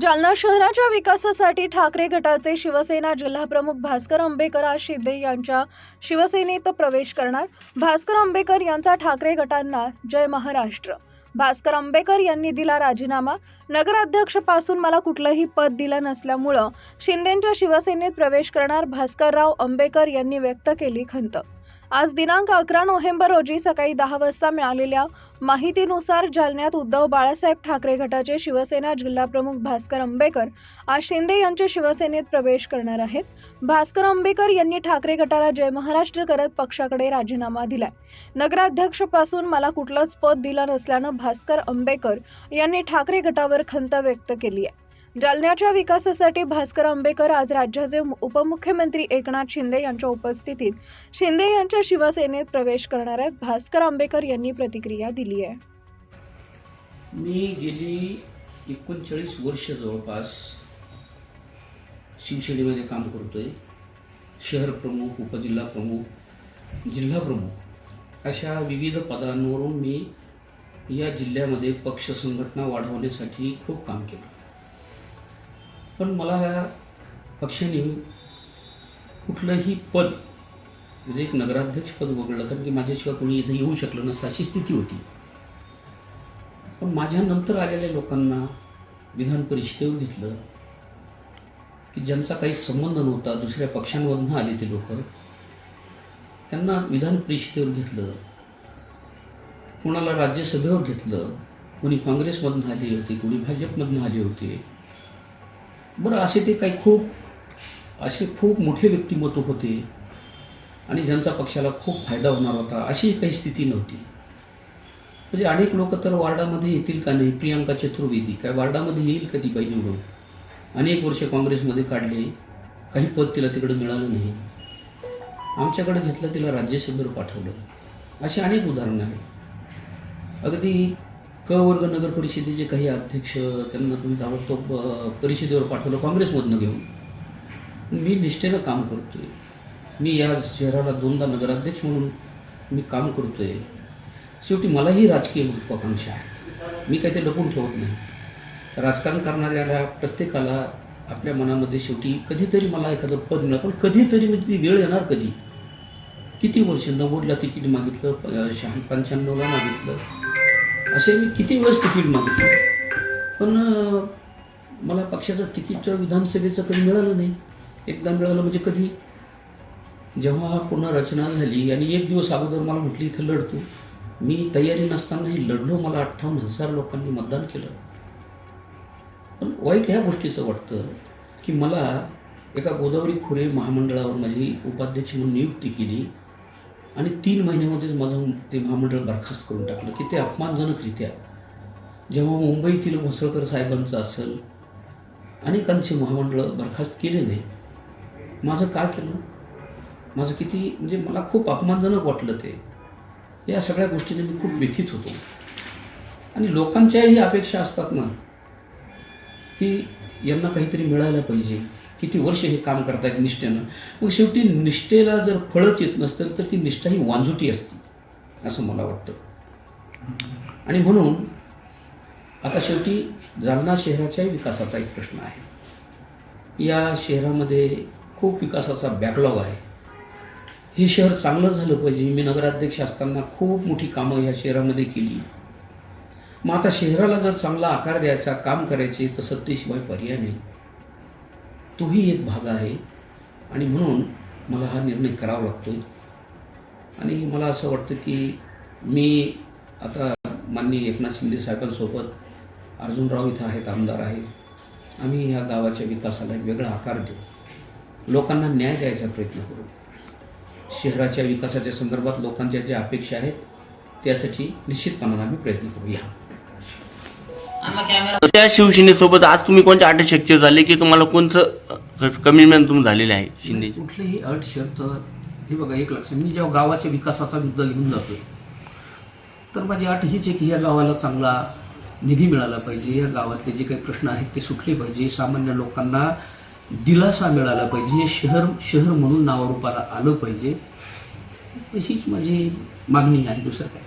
जालना शहराच्या विकासासाठी ठाकरे गटाचे शिवसेना जिल्हाप्रमुख भास्कर आंबेकर आज शिंदे यांच्या शिवसेनेत प्रवेश करणार. भास्कर आंबेकर यांचा ठाकरे गटांना जय महाराष्ट्र. भास्कर आंबेकर यांनी दिला राजीनामा. नगराध्यक्षपासून मला कुठलंही पद दिलं नसल्यामुळं शिंदेंच्या शिवसेनेत प्रवेश करणार भास्करराव आंबेकर यांनी व्यक्त केली खंत. आज दिनांक अकरा नोव्हेंबर रोजी सकाळी दहा वाजता मिळालेल्या माहितीनुसार जालन्यात उद्धव बाळासाहेब ठाकरे गटाचे शिवसेना जिल्हाप्रमुख भास्कर आंबेकर आज शिंदे यांच्या शिवसेनेत प्रवेश करणार आहेत. भास्कर आंबेकर यांनी ठाकरे गटाला जय महाराष्ट्र करत पक्षाकडे राजीनामा दिलाय. नगराध्यक्षपासून मला कुठलंच पद दिलं नसल्यानं भास्कर आंबेकर यांनी ठाकरे गटावर खंत व्यक्त केली आहे. जालन्याच्या विकासासाठी भास्कर आंबेकर आज राज्याचे उपमुख्यमंत्री एकनाथ शिंदे यांच्या उपस्थितीत शिंदे यांच्या शिवसेनेत प्रवेश करणार आहेत. भास्कर आंबेकर यांनी प्रतिक्रिया दिली आहे. मी गेली एकोणचाळीस वर्ष जवळपास शिवसेनेमध्ये काम करतोय. शहर प्रमुख उपजिल्हा प्रमुख जिल्हा प्रमुख अशा विविध पदांवरून मी या जिल्ह्यामध्ये पक्ष संघटना वाढवण्यासाठी खूप काम केलं. पण मला ह्या पक्षाने कुठलंही पद म्हणजे एक नगराध्यक्षपद वगळलं कारण की माझ्याशिवाय कोणी इथं येऊ शकलं नसतं अशी स्थिती होती. पण माझ्यानंतर आलेल्या लोकांना विधान परिषदेवर घेतलं की ज्यांचा काही संबंध नव्हता दुसऱ्या पक्षांमधनं आले ते लोक त्यांना विधान परिषदेवर घेतलं कोणाला राज्यसभेवर घेतलं कोणी काँग्रेसमधून आले होते कोणी भाजपमधून आले होते बरं असे ते काही खूप असे खूप मोठे व्यक्तिमत्व होते आणि ज्यांचा पक्षाला खूप फायदा होणार होता अशी काही स्थिती नव्हती. म्हणजे अनेक लोक तर वार्डामध्ये येतील का नाही प्रियांका चतुर्वेदी काय वार्डामध्ये येईल का ती बाई निवडून? अनेक वर्ष काँग्रेसमध्ये काढले काही पद तिला तिकडं मिळालं नाही. आमच्याकडे घेतलं तिला राज्यसभेवर पाठवलं. अशी अनेक उदाहरणं आहेत. अगदी क वर्ग नगर परिषदेचे काही अध्यक्ष त्यांना तुम्ही ताबडतोब परिषदेवर पाठवलं काँग्रेसमधनं घेऊन. मी निष्ठेनं काम करतो आहे मी या शहराला दोनदा नगराध्यक्ष म्हणून मी काम करतो आहे शेवटी मलाही राजकीय महत्त्वाकांक्षा आहेत मी काही ते लपून ठेवत नाही. राजकारण करणाऱ्याला प्रत्येकाला आपल्या मनामध्ये शेवटी कधीतरी मला एखादं पद मिळालं पण कधीतरी म्हणजे ती वेळ येणार कधी? किती वर्ष? नव्वदला तिकीट मागितलं प- शहा पंच्याण्णवला मागितलं. असे मी किती वेळेस तिकीट मागितलं. पण मला पक्षाचं तिकीट विधानसभेचं कधी मिळालं नाही. एकदा मिळालं म्हणजे कधी? जेव्हा पुन्हा रचना झाली आणि एक दिवस अगोदर मला म्हटली इथं लढतो. मी तयारी नसतानाही लढलो मला अठ्ठावन्न हजार लोकांनी मतदान केलं. पण वाईट ह्या गोष्टीचं वाटतं की मला एका गोदावरी खोरे महामंडळावर माझी उपाध्यक्ष म्हणून नियुक्ती केली. आणि तीन महिन्यामध्येच माझं ते महामंडळ बरखास्त करून टाकलं की ते अपमानजनकरित्या. जेव्हा मुंबईतील म्हसळकर साहेबांचं असेल अनेकांचे महामंडळ बरखास्त केले नाही माझं का केलं? माझं किती म्हणजे मला खूप अपमानजनक वाटलं ते. या सगळ्या गोष्टीने मी खूप व्यथित होतो. आणि लोकांच्याही अपेक्षा असतात ना की यांना काहीतरी मिळायला पाहिजे. किती वर्ष हे काम करतायत निष्ठेनं? मग शेवटी निष्ठेला जर फळच येत नसतील तर ती निष्ठा ही वांजुटी असते असं मला वाटतं. आणि म्हणून आता शेवटी जालना शहराच्या विकासाचा एक प्रश्न आहे. या शहरामध्ये खूप विकासाचा बॅकलॉग आहे. हे शहर चांगलं झालं पाहिजे. मी नगराध्यक्ष असताना खूप मोठी कामं या शहरामध्ये केली. मग आता शहराला जर चांगला आकार द्यायचा काम करायचे तर सत्तेशिवाय पर्याय नाही. तोही एक भाग आहे. आणि म्हणून मला हा निर्णय करावा लागतोय. आणि मला असं वाटतं की मी आता माननीय एकनाथ शिंदे साहेबांसोबत अर्जुनराव इथं आहेत आमदार आहेत. आम्ही ह्या गावाच्या विकासाला एक वेगळा आकार देऊ. लोकांना न्याय द्यायचा प्रयत्न करू. शहराच्या विकासाच्या संदर्भात लोकांच्या ज्या अपेक्षा आहेत त्यासाठी निश्चितपणाने आम्ही प्रयत्न करूया. त्या शिवसेनेसोबत आज तुम्ही कोणत्या अटी शक्ती झाले की तुम्हाला कोणतं कमिटमेंट तुम्ही झालेलं आहे शिंदेची? कुठलीही अट शर्त हे बघा एक लक्षात मी जेव्हा गावाच्या विकासाचा मुद्दा घेऊन जातो तर माझी अट हीच आहे की या गावाला चांगला निधी मिळाला पाहिजे. या गावातले जे काही प्रश्न आहेत ते सुटले पाहिजे. सामान्य लोकांना दिलासा मिळाला पाहिजे. हे शहर शहर म्हणून नावारूपाला आलं पाहिजे. हीच माझी मागणी आहे. दुसरं काय?